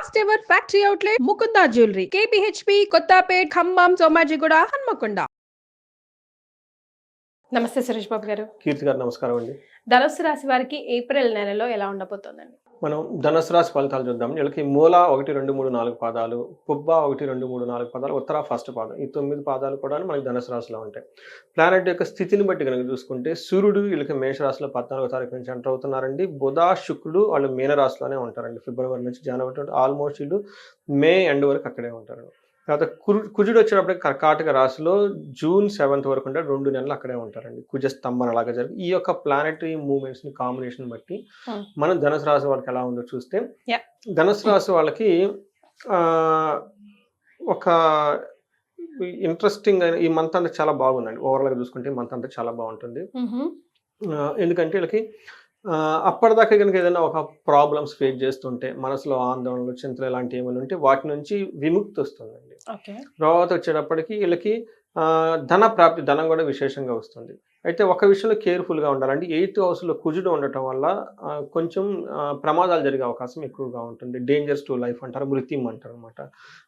First ever factory outlet Mukunda jewellery KPHB Kothapet Khammam Somajiguda Hanamkonda నమస్తే సురేష్ బాబు గారు. కీర్తి గారు నమస్కారం అండి. ధనుసు రాశి వారికి ఏప్రిల్ నెలలో ఎలా ఉండబోతోందండి? మనం ధనుసు రాశి ఫలితాలు చూద్దాం. వీళ్ళకి మూల ఒకటి రెండు మూడు నాలుగు పాదాలు పుబ్బ ఒకటి రెండు మూడు నాలుగు పాదాలు ఉత్తర ఫస్ట్ పాదం. ఈ తొమ్మిది పాదాలు కూడా మనకి ధనుసు రాశిలో ఉంటాయి. ప్లానెట్ యొక్క స్థితిని బట్టి కనుక చూసుకుంటే సూర్యుడు వీళ్ళకి మేషరాశిలో పద్నాలుగో తారీఖు నుంచి ఎంటర్ అవుతున్నారండి. బుధ శుక్రుడు వాళ్ళు మీనరాశిలోనే ఉంటారండి. ఫిబ్రవరి నుంచి జనవరి ఆల్మోస్ట్ వీళ్ళు మే ఎండ్ వరకు అక్కడే ఉంటారు. తర్వాత కురు కుజుడు వచ్చేటప్పటికి కర్కాటక రాశిలో జూన్ సెవెంత్ వరకు ఉంటే రెండు నెలలు అక్కడే ఉంటారండి కుజ స్తంభన అలాగా జరిగి ఈ యొక్క ప్లానెటరీ మూమెంట్స్ని కాంబినేషన్ బట్టి. మనం ధనుసు రాశి వాళ్ళకి ఎలా ఉందో చూస్తే. ధనుసు రాశి వాళ్ళకి ఆ, ఒక ఇంట్రెస్టింగ్ ఈ మంత్ అంతా చాలా బాగుందండి ఓవరాల్గా చూసుకుంటే ఈ మంత్ అంతా చాలా బాగుంటుంది ఎందుకంటే వీళ్ళకి అప్పటిదాకా కనుక ఏదైనా ఒక ప్రాబ్లమ్స్ ఫేస్ చేస్తుంటే మనసులో ఆందోళనలు చింతలు ఇలాంటివి ఏమైనా ఉంటే వాటి నుంచి విముక్తి వస్తుందండి. తర్వాత వచ్చేటప్పటికి వీళ్ళకి ధన ప్రాప్తి ధనం కూడా విశేషంగా వస్తుంది. అయితే ఒక విషయంలో కేర్ఫుల్గా ఉండాలండి. ఎయిత్ హౌస్లో కుజుడు ఉండటం వల్ల కొంచెం ప్రమాదాలు జరిగే అవకాశం ఎక్కువగా ఉంటుంది. డేంజర్స్ టు లైఫ్ అంటారు మృత్యం అంటారు అనమాట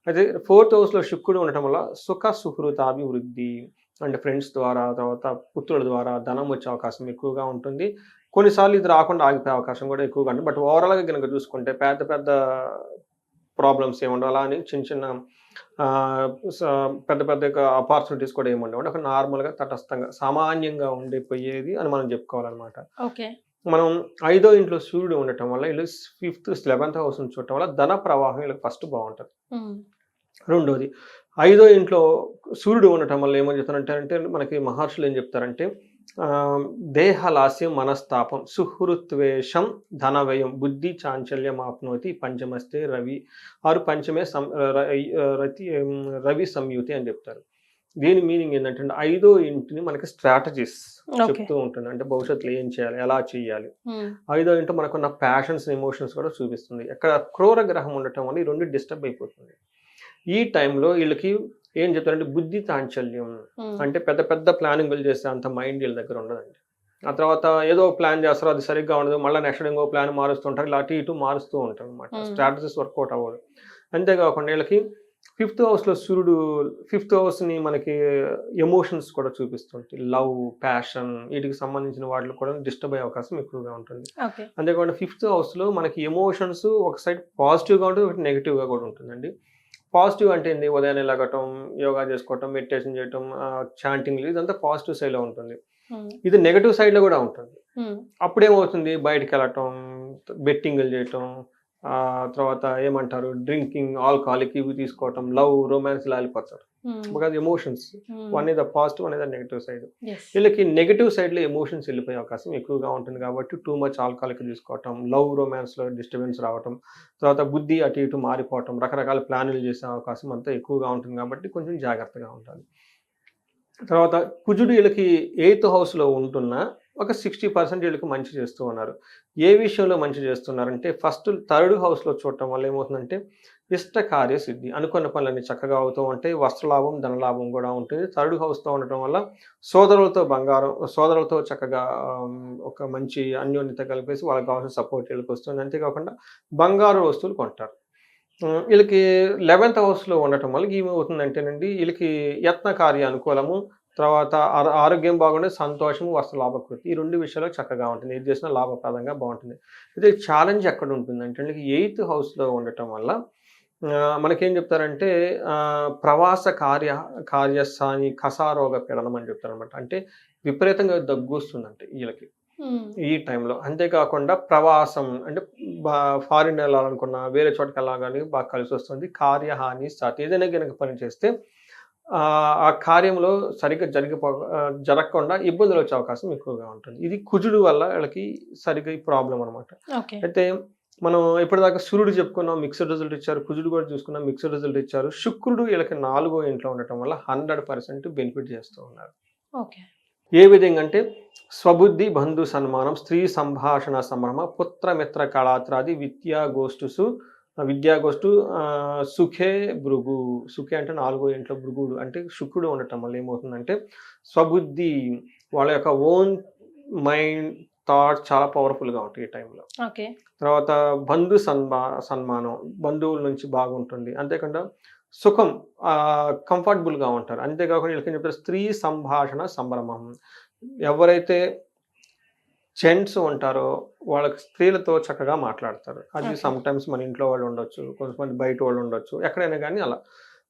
అయితే ఫోర్త్ హౌస్లో శుక్రుడు ఉండటం వల్ల సుఖ సుహృతాభివృద్ధి అంటే ఫ్రెండ్స్ ద్వారా తర్వాత పుత్రుల ద్వారా ధనం వచ్చే అవకాశం ఎక్కువగా ఉంటుంది. కొన్నిసార్లు ఇది రాకుండా ఆగిపోయే అవకాశం కూడా ఎక్కువగా ఉంటుంది. బట్ ఓవరాల్గా కనుక చూసుకుంటే పెద్ద పెద్ద ప్రాబ్లమ్స్ ఏముండవు. అలా అని చిన్న చిన్న పెద్ద పెద్ద ఆపర్చునిటీస్ కూడా ఏముండవు. ఒక నార్మల్గా తటస్థంగా సామాన్యంగా ఉండిపోయేది అని మనం చెప్పుకోవాలన్నమాట. ఓకే. మనం ఐదో ఇంట్లో సూర్యుడు ఉండటం వల్ల వీళ్ళు ఫిఫ్త్ లెవెన్త్ హౌస్ నుంచి చూడటం వల్ల ధన ప్రవాహం వీళ్ళకి ఫస్ట్ బాగుంటుంది. రెండోది ఐదో ఇంట్లో సూర్యుడు ఉండటం వల్ల ఏమని చెప్తారంటే అంటే మనకి మహర్షులు ఏం చెప్తారంటే దేహలాస్యం మనస్తాపం సుహృత్వేషం ధనవ్యయం బుద్ధి చాంచల్యం ఆప్నోతి పంచమస్తే రవి ఆరు పంచమే సం రతి రవి సంయుతి అని చెప్తారు. దీని మీనింగ్ ఏంటంటే ఐదో ఇంటిని మనకి స్ట్రాటజీస్ చెప్తూ ఉంటుంది. అంటే భవిష్యత్తులో ఏం చేయాలి ఎలా చేయాలి. ఐదో ఇంట్లో మనకున్న ప్యాషన్స్ ఎమోషన్స్ కూడా చూపిస్తుంది. ఎక్కడ క్రూర గ్రహం ఉండటం వల్ల ఈ రెండు డిస్టర్బ్ అయిపోతుంది. ఈ టైంలో వీళ్ళకి ఏం చెప్తారంటే బుద్ధి చాంచల్యం అంటే పెద్ద పెద్ద ప్లానింగ్లు చేస్తే అంత మైండ్ వీళ్ళ దగ్గర ఉండదండి. ఆ తర్వాత ఏదో ప్లాన్ చేస్తారు అది సరిగ్గా ఉండదు మళ్ళీ నెక్స్ట్ ఇంకో ప్లాన్ మారుస్తుంటారు ఇలా అటు ఇటు మారుస్తూ ఉంటారు అనమాట. స్ట్రాటజీస్ వర్కౌట్ అవ్వదు. అంతేకాకుండా వీళ్ళకి ఫిఫ్త్ హౌస్లో సూర్యుడు ఫిఫ్త్ హౌస్ని మనకి ఎమోషన్స్ కూడా చూపిస్తుంటాయి. లవ్ ప్యాషన్ వీటికి సంబంధించిన వాటిలో కూడా డిస్టర్బ్ అయ్యే అవకాశం ఎక్కువగా ఉంటుంది. అంతేకాకుండా ఫిఫ్త్ హౌస్లో మనకి ఎమోషన్స్ ఒక సైడ్ పాజిటివ్గా ఉంటుంది ఒకటి నెగిటివ్గా కూడా ఉంటుందండి. పాజిటివ్ అంటే ఏంది? ఉదయాన్నే లగటం యోగా చేసుకోవటం మెడిటేషన్ చేయటం చాంటింగ్ ఇదంతా పాజిటివ్ సైడ్లో ఉంటుంది. ఇది నెగిటివ్ సైడ్లో కూడా ఉంటుంది. అప్పుడేమవుతుంది? బయటికి వెళ్ళటం బెట్టింగ్లు చేయటం తర్వాత ఏమంటారు? డ్రింకింగ్ ఆల్కహాలిక్ ఇవి తీసుకోవటం లవ్ రొమాన్స్ ఇలా వెళ్ళిపోతారు. Because emotions one is the positive one is the negative side వీళ్ళకి నెగిటివ్ సైడ్లో ఎమోషన్స్ వెళ్ళిపోయే అవకాశం ఎక్కువగా ఉంటుంది కాబట్టి టూ మచ్ ఆల్కహాలిక్ తీసుకోవటం లవ్ రొమాన్స్లో డిస్టర్బెన్స్ రావటం తర్వాత బుద్ధి అటు ఇటు మారిపోవటం రకరకాల ప్లాన్లు చేసే అవకాశం అంతా ఎక్కువగా ఉంటుంది కాబట్టి కొంచెం జాగ్రత్తగా ఉండాలి. తర్వాత కుజుడు వీళ్ళకి ఎయిత్ హౌస్లో ఉంటున్న. ఒక సిక్స్టీ పర్సెంట్ వీళ్ళకి మంచి చేస్తూ ఉన్నారు. ఏ విషయంలో మంచి చేస్తున్నారంటే ఫస్ట్ థర్డ్ హౌస్లో చూడటం వల్ల ఏమవుతుందంటే ఇష్ట కార్యసిద్ధి అనుకున్న పనులన్నీ చక్కగా అవుతూ ఉంటాయి. వస్త్రలాభం ధనలాభం కూడా ఉంటుంది. థర్డ్ హౌస్తో ఉండటం వల్ల సోదరులతో బంగారం సోదరులతో చక్కగా ఒక మంచి అన్యోన్యత కలిపేసి వాళ్ళకి కావాల్సిన సపోర్ట్ వీళ్ళకి వస్తుంది. అంతేకాకుండా బంగారు వస్తువులు కొంటారు. వీళ్ళకి లెవెన్త్ హౌస్లో ఉండటం వల్ల ఏమవుతుందంటేనండి వీళ్ళకి యత్న కార్య అనుకూలము తర్వాత ఆరో- ఆరోగ్యం బాగుండే సంతోషము వస్త్ర లాభకృతి. ఈ రెండు విషయాలు చక్కగా ఉంటుంది. ఏది చేసినా లాభప్రదంగా బాగుంటుంది. అయితే ఛాలెంజ్ ఎక్కడ ఉంటుందంటే వీళ్ళకి ఎయిత్ హౌస్లో ఉండటం వల్ల మనకేం చెప్తారంటే ప్రవాస కార్య కార్యస్థాని కసారోగ పీడనం అని చెప్తారు అనమాట అంటే విపరీతంగా దగ్గు వస్తుందంటే వీళ్ళకి ఈ టైంలో. అంతేకాకుండా ప్రవాసం అంటే ఫారిన్ వెళ్ళాలనుకున్నా వేరే చోటుకి వెళ్ళాలని బాగా కలిసి వస్తుంది కార్యహాని సాతి ఏదైనా కనుక పని చేస్తే ఆ కార్యంలో సరిగ్గా జరిగిపో జరగకుండా ఇబ్బందులు వచ్చే అవకాశం ఎక్కువగా ఉంటుంది. ఇది కుజుడు వల్ల వీళ్ళకి సరిగ్గా ఈ ప్రాబ్లం అనమాట అయితే మనం ఇప్పటిదాకా సూర్యుడు చెప్పుకున్నాం మిక్స్డ్ రిజల్ట్ ఇచ్చారు కుజుడు కూడా చూసుకున్నాం మిక్స్డ్ రిజల్ట్ ఇచ్చారు. శుక్రుడు వీళ్ళకి నాలుగో ఇంట్లో ఉండటం వల్ల హండ్రెడ్ పర్సెంట్ బెనిఫిట్ చేస్తూ ఉన్నారు. ఓకే. ఏ విధంగా అంటే స్వబుద్ధి బంధు సన్మానం స్త్రీ సంభాషణ సంభ్రమ పుత్రమిత్ర కళాత్రాది విద్యా గోష్ఠుసు విద్యా గోష్ఠు ఆ, సుఖే భృగు. సుఖే అంటే నాలుగో ఇంట్లో భృగుడు. అంటే శుక్రుడు ఉండటం వల్ల ఏమవుతుందంటే స్వబుద్ధి వాళ్ళ యొక్క ఓన్ మైండ్ థాట్స్ చాలా పవర్ఫుల్గా ఉంటాయి ఈ టైంలో. ఓకే. తర్వాత బంధు సన్మా సన్మానం బంధువుల నుంచి బాగుంటుంది. అంతేకాకుండా సుఖం కంఫర్టబుల్గా ఉంటారు. అంతేకాకుండా వీళ్ళకి చెప్తారు? స్త్రీ సంభాషణ సంభ్రమం. ఎవరైతే జెంట్స్ ఉంటారో వాళ్ళకి స్త్రీలతో చక్కగా మాట్లాడతారు. అది. సమ్ టైమ్స్ మన ఇంట్లో వాళ్ళు ఉండొచ్చు కొంతమంది బయట వాళ్ళు ఉండొచ్చు ఎక్కడైనా కానీ అలా.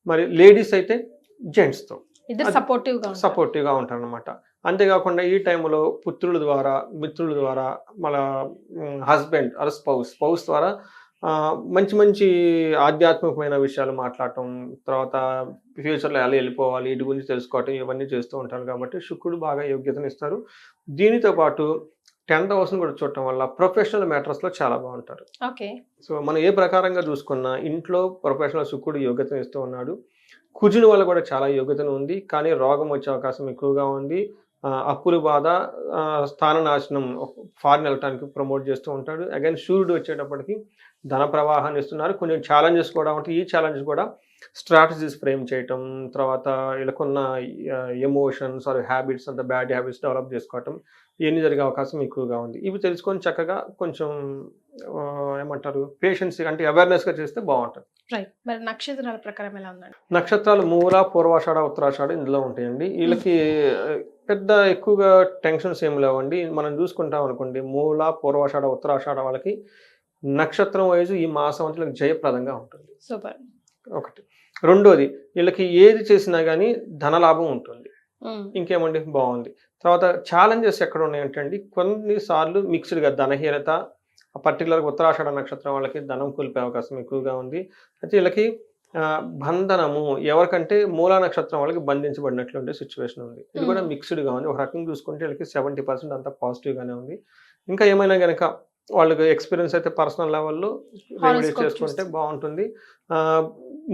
మరి లేడీస్ అయితే జెంట్స్తో. ఇద్దరు అది సపోర్టివ్గా ఉంటారు. సపోర్టివ్గా ఉంటారు అనమాట అంతేకాకుండా ఈ టైంలో పుత్రుల ద్వారా మిత్రుల ద్వారా మన హస్బెండ్ అర స్పౌస్ స్పౌస్ ద్వారా మంచి మంచి ఆధ్యాత్మికమైన విషయాలు మాట్లాడటం తర్వాత ఫ్యూచర్లో ఎలా వెళ్ళిపోవాలి వీటి గురించి తెలుసుకోవటం ఇవన్నీ చేస్తూ ఉంటారు కాబట్టి శుక్రుడు బాగా యోగ్యతను ఇస్తారు దీనితో పాటు టెన్త్ హౌస్ని కూడా చూడటం వల్ల ప్రొఫెషనల్ మ్యాటర్స్లో చాలా బాగుంటారు. ఓకే. సో మనం ఏ ప్రకారంగా చూసుకున్నా ఇంట్లో ప్రొఫెషనల్ శుక్రుడు యోగ్యతను ఇస్తూ ఉన్నాడు. కుజుని వల్ల కూడా చాలా యోగ్యతను ఉంది. కానీ రోగం వచ్చే అవకాశం ఎక్కువగా ఉంది. అప్పుల బాధ స్థాన నాశనం ఫారిన్ వెళ్ళటానికి ప్రమోట్ చేస్తూ ఉంటాడు. అగైన్ సూర్యుడు వచ్చేటప్పటికి ధన ప్రవాహాన్ని ఇస్తున్నారు. కొంచెం ఛాలెంజెస్ కూడా ఉంటాయి. ఈ ఛాలెంజెస్ కూడా స్ట్రాటజీస్ ఫ్రేమ్ చేయటం తర్వాత వీళ్ళకున్న ఎమోషన్స్ ఆర్ హ్యాబిట్స్ అంత బ్యాడ్ హ్యాబిట్స్ డెవలప్ చేసుకోవటం ఇవన్నీ జరిగే అవకాశం ఎక్కువగా ఉంది. ఇవి తెలుసుకొని చక్కగా కొంచెం ఏమంటారు పేషెన్స్ అంటే అవేర్నెస్గా చేస్తే బాగుంటుంది. రైట్ మరి నక్షత్రాల ప్రకారం ఎలా ఉందండి? నక్షత్రాలు మూల పూర్వాషాఢ ఉత్తరాషాఢ ఇందులో ఉంటాయండి. వీళ్ళకి పెద్ద ఎక్కువగా టెన్షన్స్ ఏమి లేవండి. మనం చూసుకుంటాం అనుకోండి మూల పూర్వాషాఢ ఉత్తరాషాఢ వాళ్ళకి నక్షత్రం వైజ్ ఈ మాసం వీళ్ళకి జయప్రదంగా ఉంటుంది. సూపర్. ఒకటి. రెండోది వీళ్ళకి ఏది చేసినా కానీ ధనలాభం ఉంటుంది. ఇంకేమండి? బాగుంది. తర్వాత ఛాలెంజెస్ ఎక్కడ ఉన్నాయంటే అండి కొన్నిసార్లు మిక్స్డ్గా ధనహీనత పర్టికులర్గా ఉత్తరాషాఢ నక్షత్రం వాళ్ళకి ధనం కోల్పే అవకాశం ఎక్కువగా ఉంది. అయితే వీళ్ళకి బంధనము ఎవరికంటే మూలా నక్షత్రం వాళ్ళకి బంధించబడినట్లు ఉండే సిచ్యువేషన్ ఉంది. ఇది కూడా. మిక్స్డ్గా ఉంది. ఒక రకంగా చూసుకుంటే వీళ్ళకి సెవెంటీ పర్సెంట్ అంతా పాజిటివ్గానే ఉంది. ఇంకా ఏమైనా కనుక వాళ్ళకి ఎక్స్పీరియన్స్ అయితే పర్సనల్ లెవెల్లో రెమెడీస్ చేసుకుంటే. బాగుంటుంది.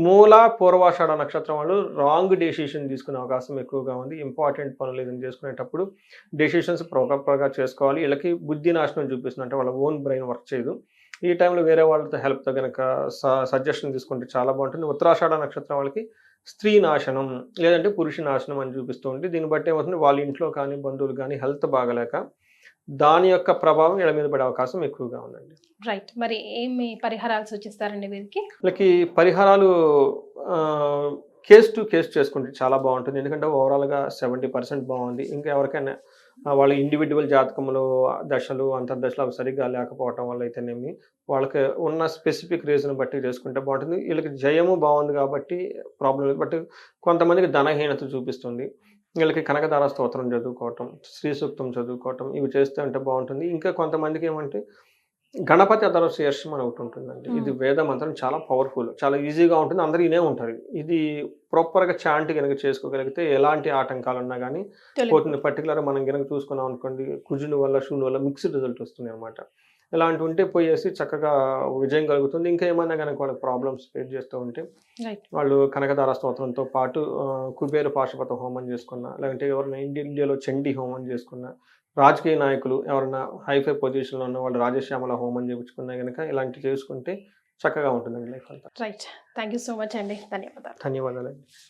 మూల పూర్వాషాఢ నక్షత్రం వాళ్ళు రాంగ్ డెసిషన్ తీసుకునే అవకాశం ఎక్కువగా ఉంది. ఇంపార్టెంట్ పనులు ఏదైనా చేసుకునేటప్పుడు డెసిషన్స్ ప్రాపర్గా చేసుకోవాలి. వీళ్ళకి బుద్ధి నాశనం చూపిస్తుంది. అంటే వాళ్ళ ఓన్ బ్రెయిన్ వర్క్ చేయదు. ఈ టైంలో వేరే వాళ్ళతో హెల్ప్తో కనుక సజెషన్ తీసుకుంటే చాలా బాగుంటుంది. ఉత్తరాషాఢ నక్షత్రం వాళ్ళకి స్త్రీ నాశనం లేదంటే పురుష నాశనం అని చూపిస్తూ ఉంటుంది దీన్ని బట్టి ఏమవుతుంది? వాళ్ళ ఇంట్లో కానీ బంధువులు కానీ హెల్త్ బాగలేక దాని యొక్క ప్రభావం వీళ్ళ మీద పడే అవకాశం ఎక్కువగా ఉందండి. రైట్ మరి ఏమి పరిహారాలు సూచిస్తారండి వీరికి? వీళ్ళకి పరిహారాలు కేస్ టు కేస్ చేసుకుంటే చాలా బాగుంటుంది. ఎందుకంటే ఓవరాల్గా సెవెంటీ పర్సెంట్ బాగుంది. ఇంకా ఎవరికైనా వాళ్ళ ఇండివిజువల్ జాతకంలో దశలు అంతర్దశలు అవి సరిగ్గా లేకపోవటం వల్ల అయితేనేమి వాళ్ళకి ఉన్న స్పెసిఫిక్ రీజన్ బట్టి చేసుకుంటే బాగుంటుంది. వీళ్ళకి జయము బాగుంది కాబట్టి ప్రాబ్లం బట్ కొంతమందికి ధనహీనత చూపిస్తుంది. వీళ్ళకి కనకదార స్తోత్రం చదువుకోవటం శ్రీ సూక్తం చదువుకోవటం ఇవి చేస్తే అంటే బాగుంటుంది. ఇంకా కొంతమందికి ఏమంటే గణపతి అదరశీర్షం అని ఒకటి ఉంటుందండి. ఇది. వేద మంత్రం చాలా పవర్ఫుల్ చాలా ఈజీగా ఉంటుంది. అందరూ ఇనే ఉంటారు. ఇది ప్రాపర్గా చాంట్ కనుక చేసుకోగలిగితే ఎలాంటి ఆటంకాలు ఉన్నా కానీ పోతుంది. పర్టికులర్ మనం కనుక చూసుకున్నాం అనుకోండి కుజుని వల్ల శూని వల్ల మిక్స్డ్ రిజల్ట్ వస్తుంది అనమాట ఇలాంటి ఉంటే పోయేసి చక్కగా విజయం కలుగుతుంది. ఇంకా ఏమైనా కనుక వాళ్ళకి ప్రాబ్లమ్స్ ఫేస్ చేస్తూ ఉంటే వాళ్ళు కనకదార స్తోత్రంతో పాటు కుబేర పాశుపత హోమం చేసుకున్నా లేదంటే ఎవరైనా ఇండియా ఇండియాలో చండీ హోమం చేసుకున్నా రాజకీయ నాయకులు ఎవరైనా హైఫై పొజిషన్లో ఉన్న వాళ్ళు రాజశ్యామల హోమం చేయించుకున్నా కనుక ఇలాంటివి చేసుకుంటే చక్కగా ఉంటుందండి లైఫ్ అంతా. Right thank you so much అండి. ధన్యవాదాలు. ధన్యవాదాలు